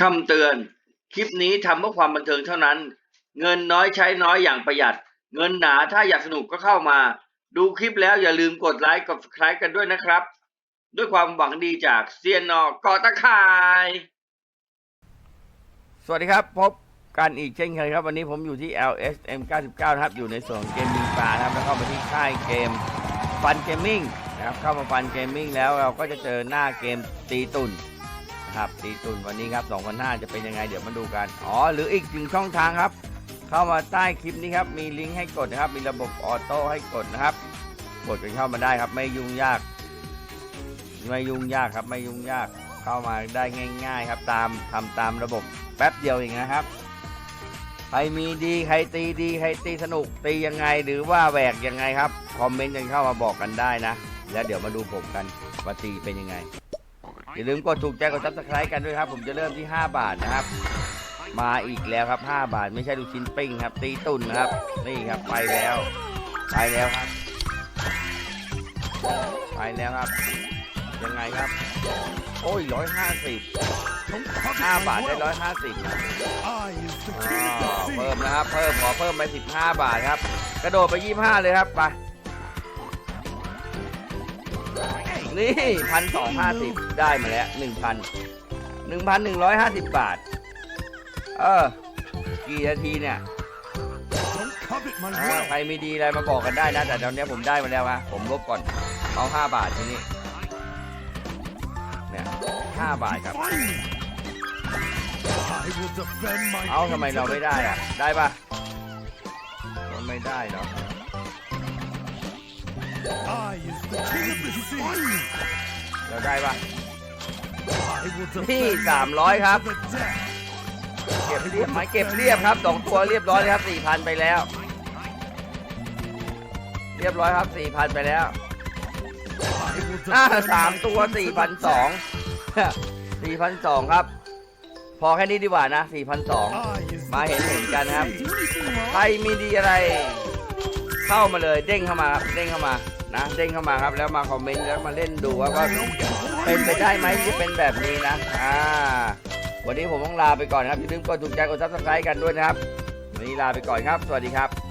คำเตือน คลิปนี้ทำเพื่อความบันเทิงเท่านั้น เงินน้อยใช้น้อยอย่างประหยัด เงินหนาถ้าอยากสนุกก็เข้ามา ดูคลิปแล้วอย่าลืมกดไลค์กด subscribe กันด้วยนะครับ ด้วยความหวังดีจากเซียนนอกอตะคาย สวัสดีครับ พบกันอีกเช่นเคยครับ วันนี้ผมอยู่ที่ LSM 99นะครับ อยู่ในส่วนเกมมิงปลานะครับ แล้วเข้ามาที่ค่ายเกมฟันเกมมิ่งนะครับเข้ามาฟันเกมมิ่งแล้วเราก็จะเจอหน้าเกมตีตุ่น นะครับตีตุนวันนี้ครับ2,500จะเป็นยังไงเดี๋ยวมาดูกันอ๋อหรืออีกหนึ่งช่องทางครับ เข้ามาใต้คลิปนี้ครับมีลิงก์ให้กดนะครับ มีระบบออโต้ให้กดนะครับ กดกันเข้ามาได้ครับ ไม่ยุ่งยาก ไม่ยุ่งยากครับ ไม่ยุ่งยากเข้ามาได้ง่าย ๆ ครับตามทำตามระบบแป๊บเดียวเองนะครับใครมีดีใครตีดีใครตีสนุกตียังไงหรือว่าแหวกยังไงครับคอมเมนต์กันเข้ามาบอกกันได้นะ แล้วเดี๋ยวมาดูผมกันว่าตีเป็นยังไง อย่าลืมกดถูกใจกดซับสไครต์กันด้วยครับ ผมจะเริ่มที่ 5 บาทนะครับ มาอีกแล้วครับ 5 บาท ไม่ใช่ลูกชิ้นปิ้งครับ ตีตุ่นครับ นี่ครับไปแล้ว ไปแล้วครับ ไปแล้วครับ ยังไงครับ โอ้ยร้อยห้าสิบห้าบาทได้ร้อยห้าสิบ I is the อ่ king of า the เพิ่ม sea. นะครับ เพิ่มขอเพิ่มไป15บาทครับ กระโดดไป25เลยครับไป นี่พันสองห้าสิบได้มาแล้วหนึ่งพันหนึ่งพันหนึ่งร้อยห้าสิบบาท เออ กี่นาทีเนี่ยใครมีดีอะไรมาบอกกันได้นะ แต่ตอนนี้ผมได้มาแล้วนะผมลบก่อน เอาห้าบาททีนี้ เนี่ยห้าบาทครับ เอาทำไมเราไม่ได้อะได้ปะมันไม่ได้เนาะ เราได้ปะ I will นี่สามร้อยครับ เก็บเรียบไหมเก็บเรียบครับสองตัวเรียบร้อยเลยครับสี่พันไปแล้ว เรียบร้อยครับสี่พันไปแล้ว I will อ่าสามตัวสี่พันสองสี่พันสองครับ พอแค่นี้ดีกว่านะสี่พันสองมาเห็นเห็นกันครับ ใครมีดีอะไร เข้ามาเลยเด้งเข้ามาครับเด้งเข้ามา นะเด้งเข้ามาครับแล้วมาคอมเมนต์แล้วมาเล่นดูว่าว่าเป็นไปได้ไหมที่เป็นแบบนี้นะอ่าวันนี้ผมต้องลาไปก่อนครับอย่าลืมกดถูกใจกดซับสไครต์กันด้วยนะครับวันนี้ลาไปก่อนครับ สวัสดีครับ